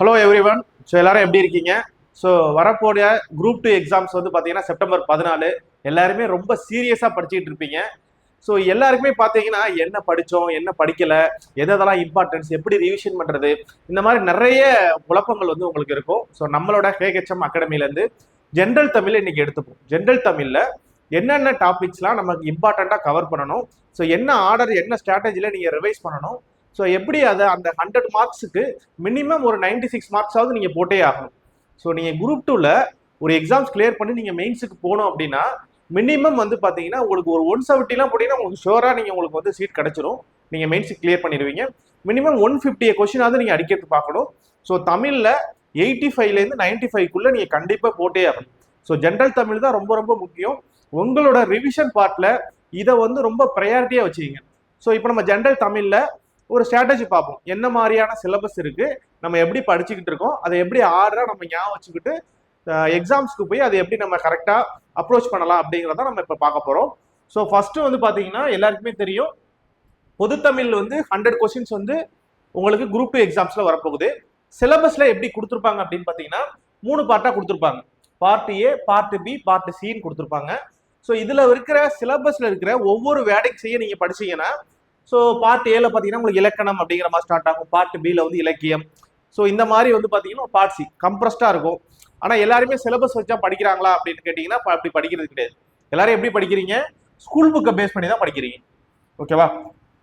Hello every one so எல்லாரும் எப்படி இருக்கீங்க? ஸோ வரப்போடைய குரூப் டூ எக்ஸாம்ஸ் வந்து பார்த்தீங்கன்னா செப்டம்பர் பதினாலு. எல்லாருமே ரொம்ப சீரியஸாக படிச்சுட்டு இருப்பீங்க. ஸோ எல்லாருக்குமே பார்த்தீங்கன்னா என்ன படித்தோம் என்ன படிக்கலை எதெல்லாம் இம்பார்ட்டன்ஸ் எப்படி ரிவிஷன் பண்ணுறது இந்த மாதிரி நிறைய குழப்பங்கள் வந்து உங்களுக்கு இருக்கும். ஸோ நம்மளோட கேஹெச்எம் அகாடமிலேருந்து ஜென்ரல் தமிழ் இன்னைக்கு எடுத்துப்போம். ஜென்ரல் தமிழில் என்னென்ன டாபிக்ஸ்லாம் நமக்கு இம்பார்ட்டண்ட்டாக கவர் பண்ணணும். ஸோ என்ன ஆர்டர் என்ன ஸ்ட்ராட்டஜியில் நீங்கள் ரிவைஸ் பண்ணணும். ஸோ எப்படி அதை அந்த ஹண்ட்ரட் மார்க்ஸுக்கு மினிமம் ஒரு 96 சிக்ஸ் மார்க்ஸாவது நீங்கள் போட்டே ஆகணும். ஸோ நீங்கள் குரூப் டூவில் ஒரு எக்ஸாம்ஸ் கிளியர் பண்ணி நீங்கள் மெயின்ஸுக்கு போகணும் அப்படின்னா மினிமம் வந்து பார்த்தீங்கன்னா உங்களுக்கு ஒரு ஒன் செவன்ட்டிலாம் போட்டிங்கன்னா உங்களுக்கு ஷோராக நீங்கள் உங்களுக்கு வந்து சீட் கிடச்சிரும். நீங்கள் மெயின்ஸுக்கு கிளியர் பண்ணிடுவீங்க. மினிமம் ஒன் ஃபிஃப்டியை கொஷினாவது நீங்கள் அடிக்கிறது பார்க்கணும். ஸோ தமிழில் எயிட்டி ஃபைவ்லேருந்து நைன்ட்டி ஃபைவ்க்குள்ளே நீங்கள் கண்டிப்பாக போட்டே ஆகணும். ஸோ ஜென்ரல் தமிழ் தான் ரொம்ப ரொம்ப முக்கியம். உங்களோட ரிவிஷன் பார்ட்டில் இதை வந்து ரொம்ப ப்ரையாரிட்டியாக வச்சுக்கிங்க. ஸோ இப்போ நம்ம ஜென்ரல் தமிழில் ஒரு ஸ்ட்ராட்டஜி பார்ப்போம். என்ன மாதிரியான சிலபஸ் இருக்கு? நம்ம எப்படி படிச்சுக்கிட்டு இருக்கோம்? அதை எப்படி ஆர்டரா நம்ம ஞாபகம் வச்சுக்கிட்டு எக்ஸாம்ஸ்க்கு போய் அதை எப்படி நம்ம கரெக்டாக அப்ரோச் பண்ணலாம் அப்படிங்கிறத நம்ம இப்போ பார்க்க போகிறோம் ஸோ ஃபர்ஸ்ட் வந்து பார்த்தீங்கன்னா எல்லாருக்குமே தெரியும். பொதுத்தமிழ் வந்து ஹண்ட்ரட் கொஸ்டின்ஸ் வந்து உங்களுக்கு குரூப் டூ எக்ஸாம்ஸில் வரப்போகுது. சிலபஸில் எப்படி கொடுத்துருப்பாங்க அப்படின்னு பார்த்தீங்கன்னா மூணு பார்ட்டாக கொடுத்துருப்பாங்க. Part A part B part சின்னு கொடுத்துருப்பாங்க. ஸோ இதில் இருக்கிற சிலபஸில் இருக்கிற ஒவ்வொரு வேடைக்கு செய்ய நீங்கள் படிச்சீங்கன்னா ஸோ பார்ட் ஏல பார்த்தீங்கன்னா உங்களுக்கு இலக்கணம் அப்படிங்கிற மாதிரி ஸ்டார்ட் ஆகும். பார்ட் பியில் வந்து இலக்கியம். ஸோ இந்த மாதிரி வந்து பார்த்தீங்கன்னா பார்ட் சி கம்ப்ரஸ்டாக இருக்கும். ஆனால் எல்லாருமே சிலபஸ் வச்சா படிக்கிறாங்களா அப்படின்னு கேட்டிங்கன்னா அப்படி படிக்கிறது கிடையாது. எல்லாரும் எப்படி படிக்கிறீங்க? ஸ்கூல் புக்கை பேஸ் பண்ணி தான் படிக்கிறீங்க. ஓகேவா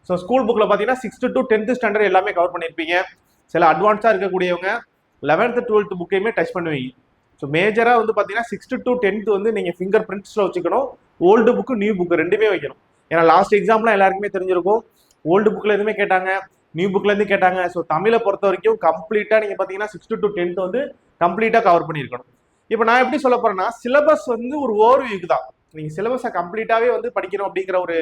ஸோ ஸ்கூல் புக்கில் பார்த்தீங்கன்னா சிக்ஸ்த்து டு டென்த்து ஸ்டாண்டர்ட் எல்லாமே கவர் பண்ணியிருப்பீங்க சில அட்வான்ஸாக இருக்கக்கூடியவங்க லெவன்த்து டுவெல்த்து புக்கையுமே டச் பண்ணுவீங்க. ஸோ மேஜராக வந்து பார்த்தீங்கன்னா சிக்ஸ்த்து டு டென்த்து வந்து நீங்கள் ஃபிங்கர் பிரிண்ட்ஸில் வச்சுக்கணும். ஓல்டு புக்கு நியூ புக்கு ரெண்டுமே வைக்கணும். ஏன்னா லாஸ்ட் எக்ஸாம்லாம் எல்லாருக்குமே தெரிஞ்சிருக்கும். ஓல்டு புக்கில் எதுவுமே கேட்டாங்க நியூ புக்ல இருந்து கேட்டாங்க. ஸோ தமிழை பொறுத்த வரைக்கும் கம்ப்ளீட்டாக நீங்கள் பார்த்தீங்கன்னா சிக்ஸ்த்து டு டென்த் வந்து கம்ப்ளீட்டாக கவர் பண்ணியிருக்கணும். இப்போ நான் எப்படி சொல்ல போறேன்னா சிலபஸ் வந்து ஒரு ஓவர் வியூக்கு தான் நீங்கள் சிலபஸை கம்ப்ளீட்டாகவே வந்து படிக்கணும் அப்படிங்கிற ஒரு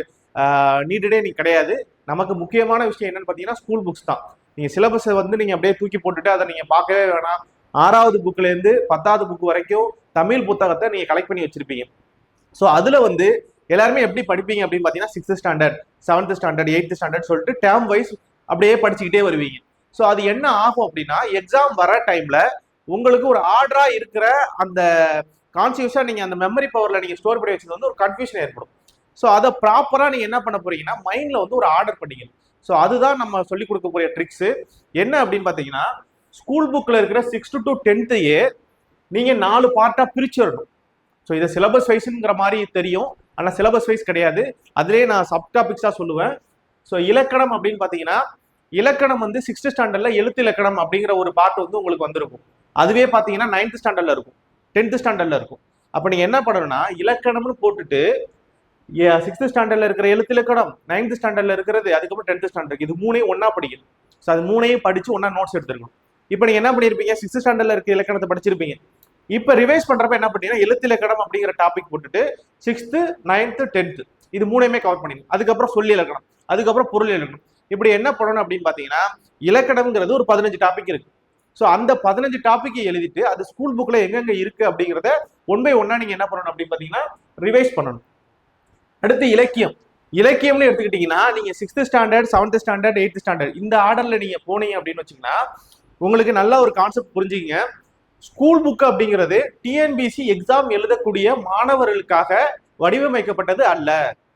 நீடடே நீ கிடையாது. நமக்கு முக்கியமான விஷயம் என்னன்னு பார்த்தீங்கன்னா ஸ்கூல் புக்ஸ் தான். நீங்கள் சிலபஸை வந்து நீங்கள் அப்படியே தூக்கி போட்டுட்டு அதை நீங்கள் பார்க்கவே வேணாம். ஆறாவது புக்லேருந்து பத்தாவது புக் வரைக்கும் தமிழ் புத்தகத்தை நீங்கள் கலெக்ட் பண்ணி வச்சிருப்பீங்க. ஸோ அதில் வந்து எல்லாருமே எப்படி படிப்பீங்க அப்படின்னு பார்த்தீங்கன்னா sixth standard seventh standard eighth standard சொல்லிட்டு டேர்ம் வைஸ் அப்படியே படிச்சுக்கிட்டே வருவீங்க. ஸோ அது என்ன ஆகும் அப்படின்னா எக்ஸாம் வர டைம்ல உங்களுக்கு ஒரு ஆர்டரா இருக்கிற அந்த கான்சியூஸா நீங்க அந்த மெமரி பவர்ல நீங்க ஸ்டோர் பண்ணி வச்சது வந்து ஒரு கன்ஃபியூஷன் ஏற்படும். ஸோ அதை ப்ராப்பரா நீங்க என்ன பண்ண போறீங்கன்னா மைண்ட்ல வந்து ஒரு ஆர்டர் பண்ணிக்கணும் ஸோ அதுதான் நம்ம சொல்லி கொடுக்கக்கூடிய ட்ரிக்ஸ் என்ன அப்படின்னு பார்த்தீங்கன்னா ஸ்கூல் புக்ல இருக்கிற சிக்ஸ் டு டென்த்தையே நீங்க நாலு பார்ட்டா பிரிச்சிடணும். ஸோ இதை சிலபஸ் வைஸ்ங்கிற மாதிரி தெரியும். ஆனால் சிலபஸ் வைஸ் கிடையாது. அதிலே நான் சப் டாபிக்ஸாக சொல்லுவேன். ஸோ இலக்கணம் அப்படின்னு பார்த்தீங்கன்னா இலக்கணம் வந்து சிக்ஸ்த் ஸ்டாண்டர்டில் எழுத்து இலக்கணம் அப்படிங்கிற ஒரு பார்ட் வந்து உங்களுக்கு வந்திருக்கும். அதுவே பார்த்தீங்கன்னா நைன்த் ஸ்டாண்டர்டில் இருக்கும். டென்த் ஸ்டாண்டர்டில் இருக்கும். அப்போ நீங்கள் என்ன பண்ணணும்னா இலக்கணம்னு போட்டுட்டு சிக்ஸ்த் ஸ்டாண்டர்டில் இருக்கிற எழுத்து இலக்கணம் நைன்த் ஸ்டாண்டர்டில் இருக்கிறது அதுக்கப்புறம் டென்த் ஸ்டாண்டர்ட் இது மூணையும் ஒன்றா படிக்கணும். ஸோ அது மூணையும் படித்து ஒன்றா நோட்ஸ் எடுத்துருக்கணும். இப்போ நீங்கள் என்ன பண்ணியிருப்பீங்க சிக்ஸ்த் ஸ்டாண்டர்டில் இருக்க இலக்கணத்தை படிச்சிருப்பீங்க. இப்போ ரிவைஸ் பண்றப்ப என்ன பண்ணீங்கன்னா எழுத்து இலக்கணம் அப்படிங்கிற டாபிக் போட்டுட்டு சிக்ஸ்த்து நைன்த்து டென்த்து இது மூணையுமே கவர் பண்ணிடணும் அதுக்கப்புறம் சொல்லி இலக்கணம் அதுக்கப்புறம் பொருள் இலக்கணம். இப்படி என்ன பண்ணணும் அப்படின்னு பார்த்தீங்கன்னா இலக்கணம்ங்கிறது ஒரு பதினஞ்சு டாபிக் இருக்கு. ஸோ அந்த பதினஞ்சு டாப்பிக்கை எழுதிட்டு அது ஸ்கூல் புக்கில் எங்கெங்க இருக்கு அப்படிங்கிறத ஒன் பை ஒன்னா நீங்க என்ன பண்ணணும் அப்படின்னு பார்த்தீங்கன்னா ரிவைஸ் பண்ணணும். அடுத்து இலக்கியம். இலக்கியம்னு எடுத்துக்கிட்டீங்கன்னா நீங்க sixth standard seventh standard eighth standard இந்த ஆர்டர்ல நீங்க போனீங்க அப்படின்னு வச்சீங்கன்னா உங்களுக்கு நல்ல ஒரு கான்செப்ட் புரிஞ்சுக்கிங்க. ஸ்கூல் புக் அப்படிங்கிறது டிஎன்பிசி எக்ஸாம் எழுதக்கூடிய மாணவர்களுக்காக வடிவமைக்கப்பட்டது அல்ல.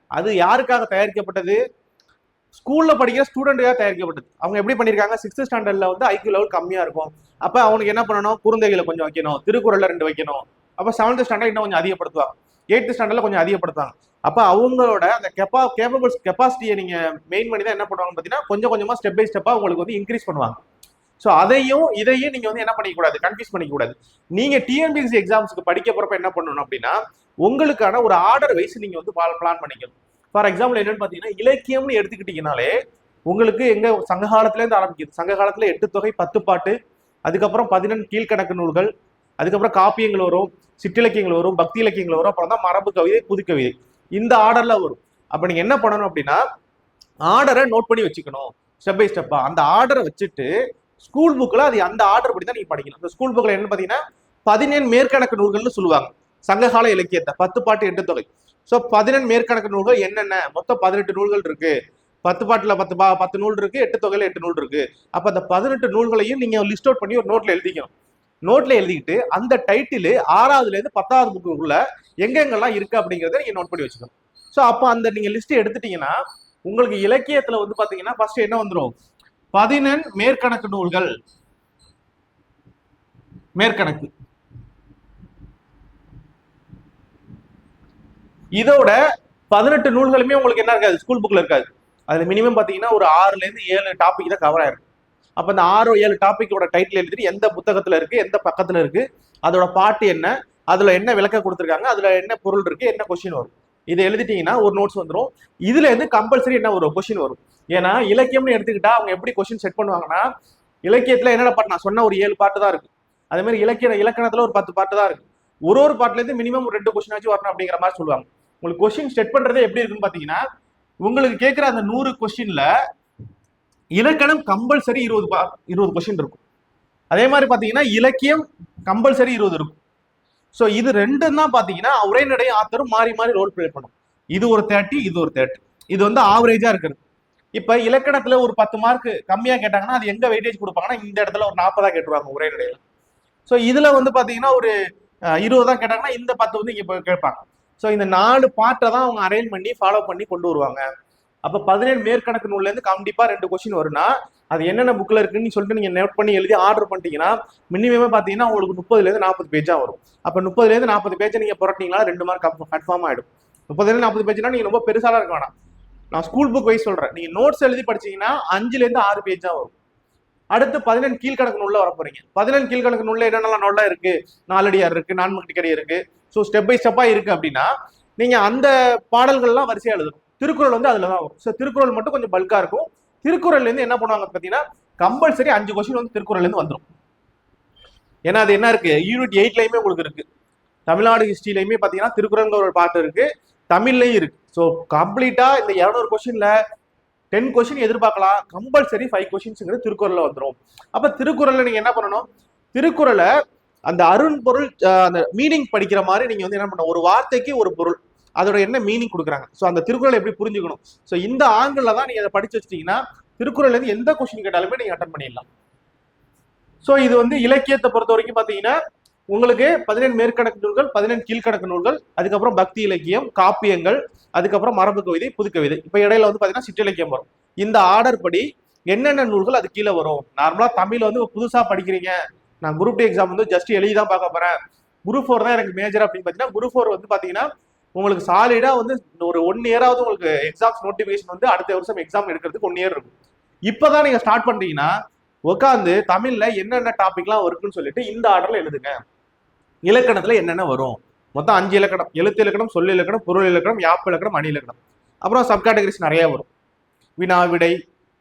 அது யாருக்காக தயாரிக்கப்பட்டது? ஸ்கூல்ல படிக்கிற ஸ்டூடெண்ட்டுக்காக தயாரிக்கப்பட்டது. அவங்க எப்படி பண்ணியிருக்காங்க சிக்ஸ்த் ஸ்டாண்டர்ட்ல வந்து ஐக்கியூ லெவல் கம்மியா இருக்கும். அப்ப அவனுக்கு என்ன பண்ணணும்? குறுந்தைகளை கொஞ்சம் வைக்கணும். திருக்குறள்ல ரெண்டு வைக்கணும். அப்ப செவன்த் ஸ்டாண்டர்ட் இன்னும் கொஞ்சம் அதிகப்படுத்துவாங்க. எயித்து ஸ்டாண்டர்ட்ல கொஞ்சம் அதிகப்படுத்துவாங்க. அப்ப அவங்களோட அந்த கெப்பா கேப்பபிள்ஸ் கெப்பாசிட்டியை நீங்க மெயின் பண்ணி தான் என்ன பண்ணுவாங்க பார்த்தீங்கன்னா கொஞ்சம் கொஞ்சமா ஸ்டெப் பை ஸ்டெப்பா உங்களுக்கு வந்து இன்க்ரீஸ் பண்ணுவாங்க. ஸோ அதையும் இதையும் நீங்க வந்து என்ன பண்ணிக்க கூடாது கன்ஃபியூஸ் பண்ணிக்கூடாது நீங்க டிஎன்பிஎஸ்சி எக்ஸாம்ஸ்க்கு படிக்க போறப்ப என்ன பண்ணணும் அப்படின்னா உங்களுக்கான ஒரு ஆர்டர் வைஸ் நீங்க வந்து பிளான் பண்ணிக்கணும். ஃபார் எக்ஸாம்பிள் என்னன்னு பார்த்தீங்கன்னா இலக்கியம்னு எடுத்துக்கிட்டீங்கனாலே உங்களுக்கு எங்க சங்க காலத்துலேருந்து ஆரம்பிக்குது. சங்க காலத்தில் எட்டு தொகை பத்து பாட்டு அதுக்கப்புறம் பதினெண்டு கீழ்கணக்கு நூல்கள் அதுக்கப்புறம் காப்பியங்கள் வரும் சிற்றிலக்கியங்கள் வரும் பக்தி இலக்கியங்கள் வரும் அப்புறம் தான் மரபு கவிதை புது கவிதை இந்த ஆர்டர்ல வரும். அப்ப நீங்க என்ன பண்ணணும் அப்படின்னா ஆர்டரை நோட் பண்ணி வச்சுக்கணும். ஸ்டெப் பை ஸ்டெப்பா அந்த ஆர்டரை வச்சுட்டு ஸ்கூல் புக்கில் அது அந்த ஆர்டர் படி தான் நீங்கள் படிக்கணும் அந்த ஸ்கூல் புக்கில் என்ன பார்த்தீங்கன்னா பதினேழு மேற்கணக்கு நூல்கள்னு சொல்லுவாங்க. சங்ககால இலக்கியத்தை பத்து பாட்டு எட்டு தொகை. ஸோ பதினெண்டு மேற்கணக்கு நூல்கள் என்னென்ன? மொத்தம் பதினெட்டு நூல்கள் இருக்கு. பத்து பாட்டில் பத்து பா பத்து நூல் இருக்கு எட்டு தொகையில் எட்டு நூல் இருக்கு. அப்போ அந்த பதினெட்டு நூல்களையும் நீங்கள் லிஸ்ட் அவுட் பண்ணி ஒரு நோட்டில் எழுதிக்கணும். நோட்டில் எழுதிக்கிட்டு அந்த டைட்டில் ஆறாவதுலேருந்து பத்தாவது புக்குள்ள எங்கெங்கெல்லாம் இருக்கு அப்படிங்கிறத நீங்கள் நோட் பண்ணி வச்சுக்கணும். ஸோ அப்போ அந்த நீங்கள் லிஸ்ட் எடுத்துட்டீங்கன்னா உங்களுக்கு இலக்கியத்தில் வந்து பார்த்தீங்கன்னா ஃபர்ஸ்ட் என்ன வந்துடும் பதினெண் மேற்கணக்கு நூல்கள். மேற்கணக்கு. இதோட பதினெட்டு நூல்களுமே உங்களுக்கு என்ன இருக்காது? ஸ்கூல் புக்ல இருக்காது. அதுல மினிமம் பாத்தீங்கன்னா ஒரு ஆறுல இருந்து ஏழு டாபிக் தான் கவர் ஆயிருக்கும் அப்ப இந்த ஆறு ஏழு டாபிக்கோட டைட்டில் எழுதிட்டு எந்த புத்தகத்துல இருக்கு எந்த பக்கத்துல இருக்கு அதோட பாட்டு என்ன அதுல என்ன விளக்கம் கொடுத்துருக்காங்க அதுல என்ன பொருள் இருக்கு என்ன கொஸ்டின் வரும். இதை எழுதிட்டீங்கன்னா ஒரு நோட்ஸ் வந்துடும் இதுல இருந்து கம்பல்சரி என்ன ஒரு கொஸ்டின் வரும். ஏன்னா இலக்கியம்னு எடுத்துக்கிட்டா அவங்க எப்படி கொஸ்டின் செட் பண்ணுவாங்கன்னா இலக்கியத்துல என்னென்ன பாட்டு? நான் சொன்ன ஒரு ஏழு பாட்டு தான் இருக்கு. அதே மாதிரி இலக்கிய இலக்கணத்துல ஒரு பத்து பாட்டு தான் இருக்கு. ஒரு ஒரு பாட்டுல இருந்து மினிமம் ரெண்டு கொஸ்டின் ஆச்சு வரணும் அப்படிங்கிற மாதிரி சொல்லுவாங்க. உங்களுக்கு கொஸ்டின் செட் பண்றதே எப்படி இருக்குன்னு பாத்தீங்கன்னா உங்களுக்கு கேட்கிற அந்த நூறு கொஸ்டின்ல இலக்கணம் கம்பல்சரி இருபது பா இருபது கொஸ்டின் இருக்கும். அதே மாதிரி பாத்தீங்கன்னா இலக்கியம் கம்பல்சரி இருபது இருக்கும். ஸோ இது ரெண்டும் தான் பாத்தீங்கன்னா உரைநடை ஆத்தரும் மாறி மாறி ரோல் பிளே பண்ணும். இது ஒரு தேர்ட்டி இது ஒரு தேர்ட்டி இது வந்து ஆவரேஜா இருக்கிறது. இப்ப இலக்கணத்துல ஒரு பத்து மார்க் கம்மியா கேட்டாங்கன்னா அது எங்க வெயிட்டேஜ் கொடுப்பாங்கன்னா இந்த இடத்துல ஒரு நாற்பதா கேட்டுருவாங்க உரைநடையில ஸோ இதுல வந்து பாத்தீங்கன்னா ஒரு இருபது தான் கேட்டாங்கன்னா இந்த பத்து வந்து இங்க கேட்பாங்க. ஸோ இந்த நாலு பார்ட்டை தான் அவங்க அரேஞ்ச் பண்ணி ஃபாலோ பண்ணி கொண்டு வருவாங்க. அப்ப பதினேழு மேற்கணக்கு நூல்ல இருந்து கண்டிப்பா ரெண்டு கொஸ்டின் வரும்னா அது என்னென்ன புக்ல இருக்குன்னு சொல்லிட்டு நீங்க நோட் பண்ணி எழுதி ஆர்டர் பண்ணிட்டீங்கன்னா மினிமமே பாத்தீங்கன்னா உங்களுக்கு முப்பதுல இருந்து நாற்பது பேஜா வரும். அப்ப முப்பதுல இருந்து நாற்பது பேஜை நீங்க புரட்டிங்களா ரெண்டு மார்க் கன்ஃபார்ம் ஆயிடும். முப்பதுல இருந்து நாற்பது பேஜ்னா நீங்க ரொம்ப பெருசாலாம் இருக்க வேணாம். நான் ஸ்கூல் புக் வைஸ் சொல்றேன். நீங்க நோட்ஸ் எழுதி படிச்சீங்கன்னா அஞ்சுல இருந்து ஆறு பேஜ் தான் வரும். அடுத்து பதினெண்டு கீழ்கணக்கு நூல்ல வர போறீங்க. பதினெண்டு கீழ்கணக்கு நூல்ல என்னென்னலாம் நூலாக இருக்கு? நாலடியார் இருக்கு நான்மக்கடிக்கடி இருக்கு. ஸோ ஸ்டெப் பை ஸ்டெப்பா இருக்கு அப்படின்னா நீங்க அந்த பாடல்கள்லாம் வரிசையா எழுதணும். திருக்குறள் வந்து அதுல தான் வரும். ஸோ திருக்குறள் மட்டும் கொஞ்சம் பல்கா இருக்கும். திருக்குறள்லேருந்து என்ன பண்ணுவாங்க பாத்தீங்கன்னா கம்பல்சரி அஞ்சு கொஸ்டின் வந்து திருக்குறள்லேருந்து வந்துடும் ஏன்னா அது என்ன இருக்கு? யூனிட் எயிட்லயுமே உங்களுக்கு இருக்கு. தமிழ்நாடு ஹிஸ்டரியிலையுமே பாத்தீங்கன்னா திருக்குறள்ங்கிற ஒரு பாட்டு இருக்கு. தமிழ்லையும் இருக்கு. ஸோ கம்ப்ளீட்டா இந்த இரநூறு கொஸ்டின்ல டென் கொஸ்டின் எதிர்பார்க்கலாம். கம்பல்சரி ஃபைவ் கொஸ்டின்ஸ்ங்கிறது திருக்குறளில் வந்துடும் அப்ப திருக்குறளில் நீங்க என்ன பண்ணணும்? திருக்குறளை அந்த அருண் பொருள் அந்த மீனிங் படிக்கிற மாதிரி நீங்க வந்து என்ன பண்ணணும்? ஒரு வார்த்தைக்கு ஒரு பொருள். அதோட என்ன மீனிங் கொடுக்குறாங்க? ஸோ அந்த திருக்குறளை எப்படி புரிஞ்சுக்கணும்? ஸோ இந்த ஆங்கிள் தான் நீங்க அதை படிச்சு வச்சிட்டீங்கன்னா திருக்குறள்ல இருந்து எந்த கொஸ்டின் கேட்டாலுமே நீங்க அட்டன் பண்ணிடலாம். ஸோ இது வந்து இலக்கியத்தை பொறுத்த வரைக்கும் பார்த்தீங்கன்னா உங்களுக்கு பதினேழு மேற்கணக்கு நூல்கள் பதினேழு கீழ்கணக்கு நூல்கள் அதுக்கப்புறம் பக்தி இலக்கியம் காப்பியங்கள் அதுக்கப்புறம் மரபு கவிதை புது கவிதை. இப்போ இடையில வந்து பார்த்தீங்கன்னா சிற்றிலக்கியம் வரும். இந்த ஆர்டர் படி என்னென்ன நூல்கள் அது கீழே வரும்? நார்மலா தமிழ் வந்து புதுசா படிக்கிறீங்க. நான் குரூப் டி எக்ஸாம் வந்து ஜஸ்ட் எழுதி தான் பார்க்க போறேன். குரூப் ஃபோர் தான் எனக்கு மேஜர் அப்படின்னு பார்த்தீங்கன்னா குரூப் ஃபோர் வந்து பாத்தீங்கன்னா உங்களுக்கு சாலிடா வந்து ஒரு ஒன் இயராவது உங்களுக்கு எக்ஸாம்ஸ் நோட்டிஃபிகேஷன் வந்து அடுத்த வருஷம் எக்ஸாம் எடுக்கிறதுக்கு ஒன் இயர் இருக்கும். இப்பதான் நீங்க ஸ்டார்ட் பண்றீங்கன்னா உட்காந்து தமிழ்ல என்னென்ன டாபிக்லாம் இருக்குன்னு சொல்லிட்டு இந்த ஆர்டர்ல எழுதுங்க. இலக்கணத்துல என்னென்ன வரும்? மொத்தம் அஞ்சு இலக்கணம் எழுத்து இலக்கணம் சொல் இலக்கணம் பொருள் இலக்கணம் யாப்பு இலக்கணம் அணி இலக்கணம். அப்புறம் சப்கேட்டகரிஸ் நிறைய வரும். வினா விடை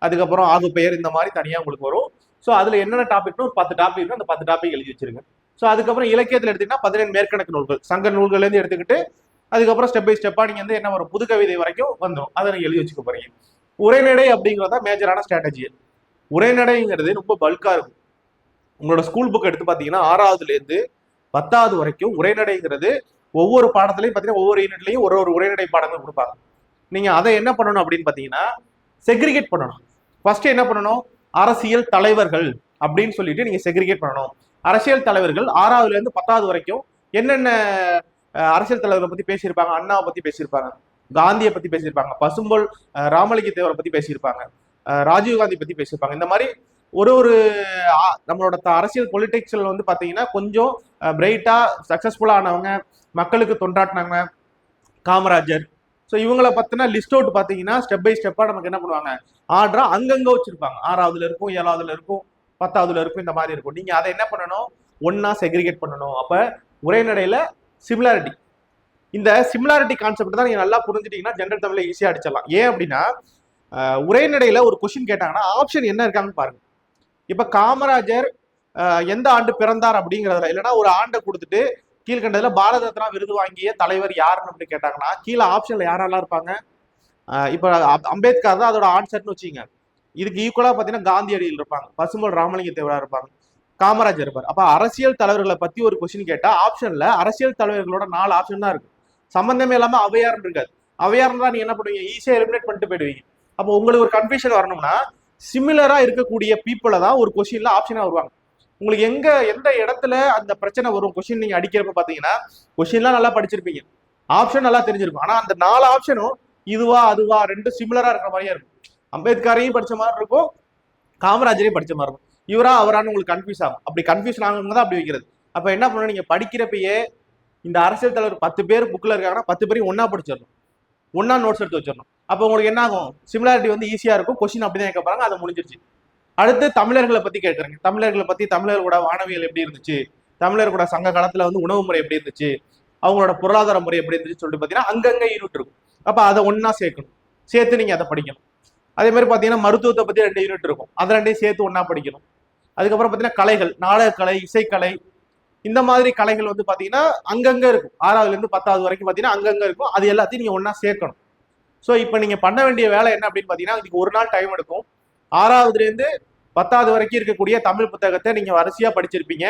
அதுக்கப்புறம் ஆகு பெயர் இந்த மாதிரி தனியா உங்களுக்கு வரும். ஸோ அதுல என்னென்ன டாபிக்னு ஒரு பத்து டாபிக் அந்த பத்து டாபிக் எழுதி வச்சிருங்க. ஸோ அதுக்கப்புறம் இலக்கியத்தில் எடுத்தீங்கன்னா பதினேழு மேற்கணக்கு நூல்கள் சங்க நூல்கள்லேருந்து எடுத்துக்கிட்டு அதுக்கப்புறம் ஸ்டெப் பை ஸ்டெப்பா நீங்க வந்து என்ன வரும்? புது கவிதை வரைக்கும் வந்துடும் அதை நீங்க எழுதி வச்சுக்க போறீங்க. உரைநடை அப்படிங்கிறதா மேஜரான ஸ்ட்ராட்டஜி உரைநடைங்கிறது ரொம்ப பல்காக இருக்கும். உங்களோட ஸ்கூல் புக் எடுத்து பார்த்தீங்கன்னா ஆறாவதுலேருந்து பத்தாவது வரைக்கும் உரைநடைங்கிறது ஒவ்வொரு பாடத்துலையும் பார்த்தீங்கன்னா ஒவ்வொரு யூனிட்லையும் ஒரு ஒரு உரைநடை பாடங்கள் கொடுப்பாங்க. நீங்கள் அதை என்ன பண்ணணும் அப்படின்னு பார்த்தீங்கன்னா செக்ரிகேட் பண்ணணும். ஃபர்ஸ்ட் என்ன பண்ணணும்? அரசியல் தலைவர்கள் அப்படின்னு சொல்லிட்டு நீங்கள் செக்ரிகேட் பண்ணணும். அரசியல் தலைவர்கள் ஆறாவதுலேருந்து பத்தாவது வரைக்கும் என்னென்ன அரசியல் தலைவரை பற்றி பேசியிருப்பாங்க? அண்ணாவை பற்றி பேசியிருப்பாங்க. காந்தியை பற்றி பேசியிருப்பாங்க. பசும்பொல் ராமலிங்க தேவரை பற்றி பேசியிருப்பாங்க. ராஜீவ்காந்தி ராஜீவ் பேசியிருப்பாங்க. இந்த மாதிரி ஒரு ஒரு ஆ- நம்மளோட த- அரசியல் பொலிட்டிக்ஸ்ல வந்து பாத்தீங்கன்னா கொஞ்சம் பிரைட்டா சக்சஸ்ஃபுல்லா ஆனவங்க மக்களுக்கு தொண்டாட்டினாங்க காமராஜர். ஸோ இவங்கள பத்தின லிஸ்ட் அவுட் பாத்தீங்கன்னா ஸ்டெப் பை ஸ்டெப்பா நமக்கு என்ன பண்ணுவாங்க? ஆர்டரா அங்கங்க வச்சிருப்பாங்க. ஆறாவதுல இருக்கும் ஏழாவதுல இருக்கும் பத்தாவதுல இருக்கும் இந்த மாதிரி இருக்கும். நீங்க அதை என்ன பண்ணணும்? ஒன்னா செக்ரிகேட் பண்ணணும். அப்ப உரைநடையில சிமிலாரிட்டி இந்த சிமிலாரிட்டி கான்செப்ட் தான் நீங்க நல்லா புரிஞ்சுட்டீங்கன்னா ஜென்ரல் தமிழ்ல ஈஸியா அடிச்சிடலாம். ஏன் அப்படின்னா அஹ், உரைநடையில ஒரு கொஸ்டின் கேட்டாங்கன்னா ஆப்ஷன் என்ன இருக்காங்கன்னு பாருங்க. இப்ப காமராஜர் எந்த ஆண்டு பிறந்தார் அப்படிங்கறதுல இல்லைன்னா ஒரு ஆண்டை கொடுத்துட்டு கீழ்கண்டதுல பாரத ரத்னா விருது வாங்கிய தலைவர் யாருன்னு அப்படி கேட்டாங்கன்னா கீழே ஆப்ஷன்ல யாரெல்லாம் இருப்பாங்க? இப்போ இப்ப அம்பேத்கர் தான் அதோட ஆன்சர்னு வச்சுங்க இதுக்கு ஈக்குவலா பாத்தீங்கன்னா காந்தியடிகள் இருப்பாங்க. பசும்பொல் ராமலிங்க தேவரா இருப்பாங்க. காமராஜர் இருப்பார். அப்ப அரசியல் தலைவர்களை பத்தி ஒரு கொஸ்டின் கேட்டா ஆப்ஷன்ல அரசியல் தலைவர்களோட நாலு ஆப்ஷன் தான் இருக்கு. சம்பந்தமே இல்லாம அவையார்னு இருக்காது. தான் நீங்கள் என்ன பண்ணுவீங்க? ஈஸியா எலிமினேட் பண்ணிட்டு போயிடுவீங்க. அப்போ உங்களுக்கு ஒரு கன்ஃபியூஷன் வரணும்னா சிமிலரா இருக்கக்கூடிய பீப்புளை தான் ஒரு கொஷினில் ஆப்ஷனா வருவாங்க. உங்களுக்கு எங்க எந்த இடத்துல அந்த பிரச்சனை வரும் கொஷின் நீங்க அடிக்கிறப்ப பாத்தீங்கன்னா கொஷின்லாம் நல்லா படிச்சிருப்பீங்க. ஆப்ஷன் நல்லா தெரிஞ்சிருக்கும். ஆனா அந்த நாலு ஆப்ஷனும் இதுவா அதுவா ரெண்டு சிமிலரா இருக்கிற மாதிரியே இருக்கும். அம்பேத்கரையும் படிச்ச மாதிரி இருக்கும். காமராஜரையும் படிச்ச மாதிரி இருக்கும். இவரா அவரான்னு உங்களுக்கு கன்ஃபியூஸ் ஆகும். அப்படி கன்ஃபியூஷன் ஆகும் தான் அப்படி வைக்கிறது. அப்ப என்ன பண்ணணும்? நீங்க படிக்கிறப்பயே இந்த அரசியல் தலைவர் பத்து பேர் புக்ல இருக்காங்கன்னா பத்து பேரையும் ஒன்னா படிச்சிடணும். ஒன்றா நோட்ஸ் எடுத்து வச்சிடணும். அப்போ உங்களுக்கு என்ன ஆகும்? சிமிலாரிட்டி வந்து ஈஸியாக இருக்கும். கொஸ்டின் அப்படிதான் கேட்க அதை முடிஞ்சிருச்சு. அடுத்து தமிழர்களை பற்றி கேட்கறேங்க தமிழர்களை பற்றி தமிழர்களோட வானவியல் எப்படி இருந்துச்சு? தமிழர்களோட சங்க காலத்தில் வந்து உணவு முறை எப்படி இருந்துச்சு? அவங்களோட பொருளாதார முறை எப்படி இருந்துச்சு சொல்லிட்டு பார்த்தீங்கன்னா அங்கங்கே யூனிட் இருக்கும். அப்போ அதை ஒன்றா சேர்க்கணும். சேர்த்து நீங்கள் அதை படிக்கணும். அதே மாதிரி பார்த்தீங்கன்னா மருத்துவத்தை பற்றி ரெண்டு யூனிட் இருக்கும். அதை ரெண்டையும் சேர்த்து ஒன்றா படிக்கணும். அதுக்கப்புறம் பார்த்தீங்கன்னா கலைகள். நாடகக்கலை இசைக்கலை இந்த மாதிரி கலைகள் வந்து பார்த்தீங்கன்னா அங்கங்க இருக்கும். ஆறாவதுல இருந்து பத்தாவது வரைக்கும் பார்த்தீங்கன்னா அங்கங்க இருக்கும். அது எல்லாத்தையும் நீங்க ஒன்றா சேர்க்கணும். ஸோ இப்போ நீங்க பண்ண வேண்டிய வேலை என்ன அப்படின்னு பார்த்தீங்கன்னா இதுக்கு ஒரு நாள் டைம் எடுக்கும். ஆறாவதுலேருந்து பத்தாவது வரைக்கும் இருக்கக்கூடிய தமிழ் புத்தகத்தை நீங்க வரிசையா படிச்சிருப்பீங்க.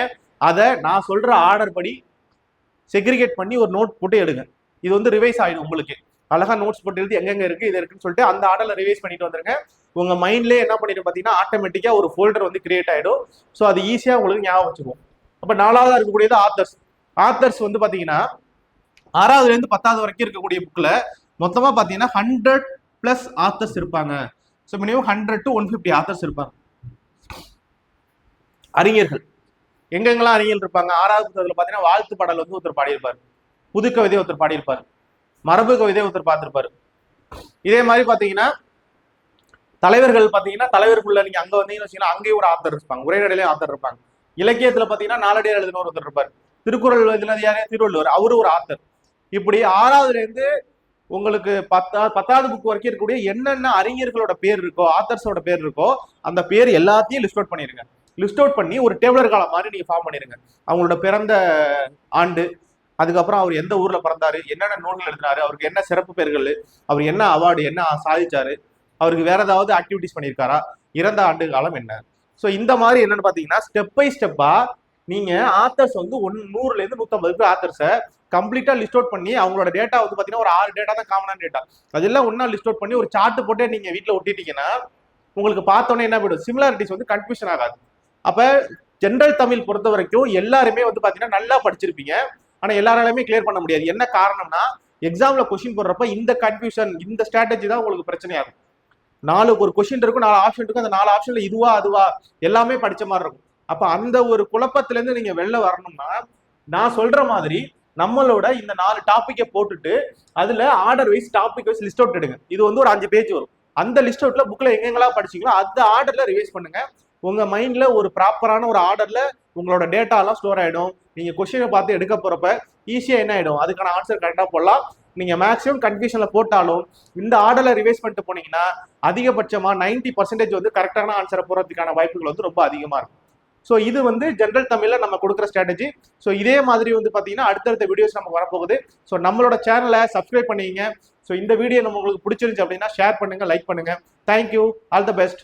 அதை நான் சொல்ற ஆர்டர் படி செக்ரிகேட் பண்ணி ஒரு நோட் போட்டு எடுங்க. இது வந்து ரிவைஸ் ஆயிடும் உங்களுக்கு. அழகா நோட்ஸ் போட்டு எழுதி எங்கெங்க இருக்கு இது இருக்குன்னு சொல்லிட்டு அந்த ஆர்டர்ல ரிவைஸ் பண்ணிட்டு வந்துருங்க. உங்க மைண்ட்லயே என்ன பண்ணிட்டு பாத்தீங்கன்னா ஆட்டோமேட்டிக்கா ஒரு ஃபோல்டர் வந்து கிரியேட் ஆயிடும். ஸோ அது ஈஸியா உங்களுக்கு ஞாபகம் வச்சுக்கும் அப்ப நாலாவதா இருக்கக்கூடியது ஆத்தர்ஸ் ஆத்தர்ஸ் வந்து பாத்தீங்கன்னா ஆறாவதுல இருந்து பத்தாவது வரைக்கும் இருக்கக்கூடிய புக்ல மொத்தமா பாத்தீங்கன்னா ஹண்ட்ரட் பிளஸ் ஆத்தர்ஸ் இருப்பாங்க. So minimum hundred to one fifty authors இருப்பாங்க. அறிஞர்கள். எங்கெங்கெல்லாம் அறிஞர்கள் இருப்பாங்க? ஆறாவது புத்தகத்துல பாத்தீங்கன்னா வாழ்த்து பாடல் வந்து ஒருத்தர் பாடியிருப்பார். புது கவிதை ஒருத்தர் பாடியிருப்பார். மரபு கவிதை ஒருத்தர் பார்த்திருப்பாரு. இதே மாதிரி பாத்தீங்கன்னா தலைவர்கள் பாத்தீங்கன்னா தலைவருக்குள்ள நீங்க அங்க வந்தீங்கன்னு வச்சீங்கன்னா அங்கேயும் ஒரு ஆத்தர் இருப்பாங்க. உரைநடையிலேயும் ஆத்தர் இருப்பாங்க. இலக்கியத்துல பாத்தீங்கன்னா நாலடியார் எழுதின ஒருத்தர் இருப்பார். திருக்குறள் எழுதினது யாரே? திருவள்ளுவர். அவரு ஒரு ஆத்தர் இப்படி ஆறாவதுல இருந்து உங்களுக்கு பத்தா பத்தாவது புக் வரைக்கும் இருக்கக்கூடிய என்னென்ன அறிஞர்களோட பேர் இருக்கோ ஆத்தர்ஸோட பேர் இருக்கோ அந்த பேர் எல்லாத்தையும் லிஸ்ட் அவுட் பண்ணிருங்க. லிஸ்ட் அவுட் பண்ணி ஒரு டேபிளர் காலம் மாதிரி நீங்க ஃபார்ம் பண்ணிருங்க. அவங்களோட பிறந்த ஆண்டு அதுக்கப்புறம் அவர் எந்த ஊர்ல பிறந்தாரு என்னென்ன நூல்கள் எழுதினாரு அவருக்கு என்ன சிறப்பு பேர்கள் அவர் என்ன அவார்டு என்ன சாதிச்சாரு அவருக்கு வேற ஏதாவது ஆக்டிவிட்டிஸ் பண்ணியிருக்காரா இறந்த ஆண்டு காலம் என்ன? ஸோ இந்த மாதிரி என்னன்னு பார்த்தீங்கன்னா ஸ்டெப் பை ஸ்டெப்பா நீங்க ஆத்தர்ஸ் வந்து ஒன் நூறுலேருந்து நூற்றம்பது பேர் ஆத்தர்ஸை கம்ப்ளீட்டாக லிஸ்ட் அவுட் பண்ணி அவங்களோட டேட்டா வந்து பார்த்தீங்கன்னா ஒரு ஆறு டேட்டா தான் காமனான டேட்டா அதெல்லாம் ஒன்றா லிஸ்ட் அவுட் பண்ணி ஒரு சார்ட் போட்டு நீங்கள் வீட்டில் ஒட்டிட்டீங்கன்னா உங்களுக்கு பார்த்தோன்னே என்ன போயிடும்? சிமிலாரிட்டிஸ் வந்து கன்ஃபியூஷன் ஆகாது. அப்போ ஜென்ரல் தமிழ் பொறுத்த வரைக்கும் எல்லாருமே வந்து பார்த்தீங்கன்னா நல்லா படிச்சிருப்பீங்க. ஆனால் எல்லாராலையுமே கிளியர் பண்ண முடியாது. என்ன காரணம்னா எக்ஸாமில் கொஸ்டின் போடுறப்ப இந்த கன்ஃபியூஷன் இந்த ஸ்ட்ராட்டஜி தான் உங்களுக்கு பிரச்சனையாகும். நாலு ஒரு கொஷின் இருக்கும் நாலு ஆப்ஷன் இருக்கும் அந்த நாலு ஆப்ஷன்ல இதுவா அதுவா எல்லாமே படிச்ச மாதிரி இருக்கும். அப்ப அந்த ஒரு குழப்பத்துல இருந்து நீங்க வெளில வரணும்னா நான் சொல்ற மாதிரி நம்மளோட இந்த நாலு டாபிக்கை போட்டுட்டு அதுல order wise topic wise list out எடுங்க. இது வந்து ஒரு அஞ்சு பேஜ் வரும். அந்த லிஸ்ட் அவுட்ல புக்ல எங்கெங்கெல்லாம் படிச்சீங்களோ அந்த ஆர்டர்ல ரிவைஸ் பண்ணுங்க. உங்க மைண்ட்ல ஒரு ப்ராப்பரான ஒரு ஆர்டர்ல உங்களோட டேட்டா எல்லாம் ஸ்டோர் ஆயிடும். நீங்க கொஸ்டினை பார்த்து எடுக்க போறப்ப ஈஸியா என்ன ஆயிடும்? அதுக்கான ஆன்சர் கரெக்டா போடலாம். நீங்க மேக்ஸிமம் கன்ஃபியூஷன்ல போட்டாலும் இந்த ஆர்டர்ல ரிவைஸ் பண்ணிட்டு போனீங்கன்னா அதிகபட்சமா 90% பர்சன்டேஜ் வந்து கரெக்டான ஆன்சரை போறதுக்கான வாய்ப்புகள் வந்து ரொம்ப அதிகமா இருக்கும். ஸோ இது வந்து ஜென்ரல் தமிழ்ல நம்ம கொடுக்குற ஸ்ட்ராட்டஜி ஸோ இதே மாதிரி வந்து பாத்தீங்கன்னா அடுத்தடுத்த வீடியோஸ் நமக்கு வரப்போகுது. ஸோ நம்மளோட சேனலை சப்ஸ்கிரைப் பண்ணிங்க. ஸோ இந்த வீடியோ நம்ம உங்களுக்கு பிடிச்சிருந்துச்சு அப்படின்னா ஷேர் பண்ணுங்க லைக் பண்ணுங்க. Thank you all the best